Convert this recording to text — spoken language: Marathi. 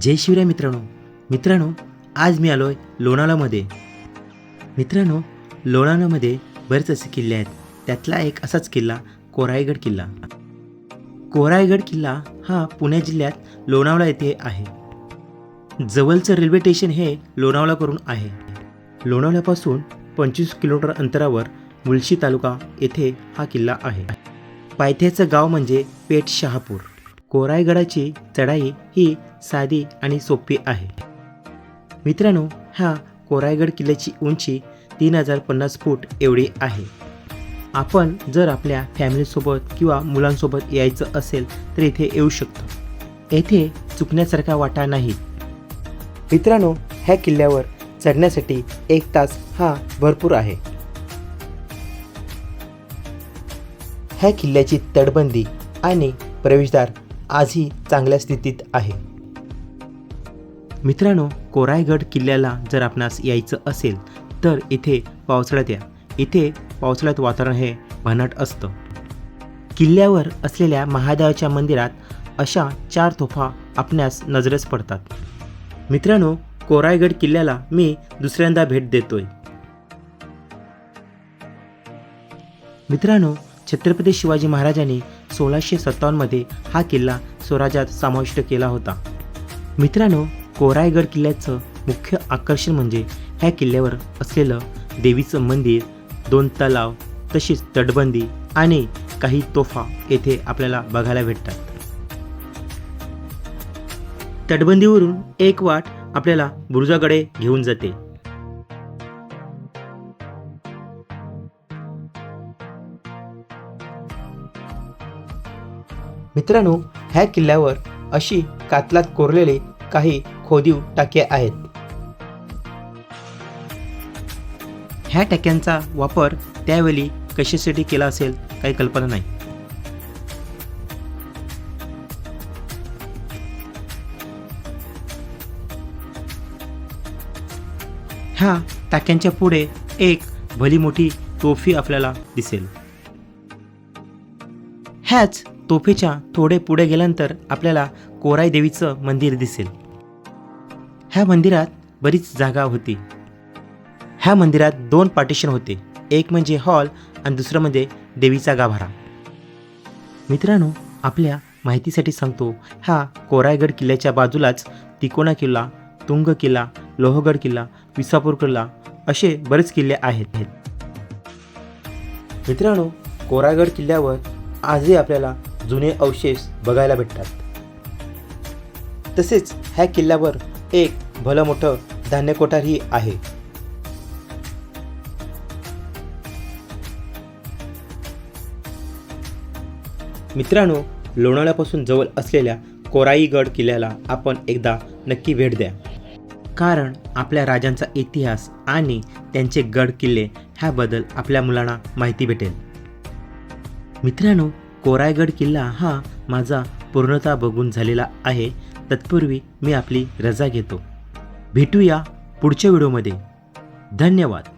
जय शिवराय मित्रांनो. मित्रांनो आज मी आलो आहे लोणावळामध्ये. मित्रांनो लोणावळामध्ये बरेच असे किल्ले आहेत. त्यातला एक असाच किल्ला कोरायगड किल्ला. कोरायगड किल्ला हा पुणे जिल्ह्यात लोणावळा येथे आहे. जवळचं रेल्वे स्टेशन हे लोणावळ्याकडून आहे. लोणावळ्यापासून पंचवीस किलोमीटर अंतरावर मुळशी तालुका येथे हा किल्ला आहे. पायथ्याचं गाव म्हणजे पेठ शहापूर. कोरायगडाची चढाई ही साधी आणि सोपी आहे. मित्रांनो ह्या कोरायगड किल्ल्याची उंची तीन हजार पन्नास फूट एवढी आहे. आपण जर आपल्या फॅमिलीसोबत किंवा मुलांसोबत यायचं असेल तर इथे येऊ शकतो. येथे चुकण्यासारखा वाटा नाही. मित्रांनो ह्या किल्ल्यावर चढण्यासाठी एक तास हा भरपूर आहे. ह्या किल्ल्याची तटबंदी आणि प्रवेशद्वार आजही चांगल्या स्थितीत आहे. मित्रांनो कोरायगड किल्ल्याला जर आपणास यायचं असेल तर इथे पावसाळ्यात या इथे पावसाळ्यात वातावरण हे भन्नाट असतं. किल्ल्यावर असलेल्या महादेवाच्या मंदिरात अशा चार तोफा आपणास नजरेस पडतात. मित्रांनो कोरायगड किल्ल्याला मी दुसऱ्यांदा भेट देतोय. मित्रांनो छत्रपती शिवाजी महाराजांनी सोळाशे सत्तावन्नमध्ये हा किल्ला स्वराज्यात समाविष्ट केला होता. मित्रांनो कोरायगड किल्ल्याचं मुख्य आकर्षण म्हणजे ह्या किल्ल्यावर असलेलं देवीचं मंदिर दोन तलाव तशीच तटबंदी आणि काही तोफा येथे आपल्याला बघायला भेटतात. तटबंदीवरून एक वाट आपल्याला बुरुजाकडे घेऊन जाते. मित्रांनो ह्या किल्ल्यावर अशी कातलात कोरलेले काही खोदीव टाके आहेत. ह्या टाक्यांचा वापर त्यावेळी कशासाठी केला असेल काही कल्पना नाही. ह्या टाक्यांच्या पुढे एक भली मोठी तोफी आपल्याला दिसेल. ह्याच तोफेच्या थोडे पुढे गेल्यानंतर आपल्याला कोराई देवीचं मंदिर दिसेल. ह्या मंदिरात बरीच जागा होती. ह्या मंदिरात दोन पार्टिशन होते. एक म्हणजे हॉल आणि दुसरं म्हणजे देवीचा गाभारा. मित्रांनो आपल्या माहितीसाठी सांगतो हा कोरायगड किल्ल्याच्या बाजूलाच तिकोना किल्ला तुंग किल्ला लोहगड किल्ला विसापूर किल्ला असे बरेच किल्ले आहेत. मित्रांनो कोरायगड किल्ल्यावर आजही आपल्याला जुने अवशेष बघायला भेटतात. तसेच ह्या किल्ल्यावर एक भलं मोठं धान्य कोठारही आहे. मित्रांनो लोणावळ्यापासून जवळ असलेल्या कोराईगड किल्ल्याला आपण एकदा नक्की भेट द्या. कारण आपल्या राजांचा इतिहास आणि त्यांचे गड किल्ले ह्याबद्दल आपल्या मुलांना माहिती भेटेल. मित्रांनो कोरायगड किल्ला हा माझा पूर्णता बघून झालेला आहे. तत्पूर्वी मी आपली रजा घेतो. भेटूया पुढच्या व्हिडिओमध्ये. धन्यवाद.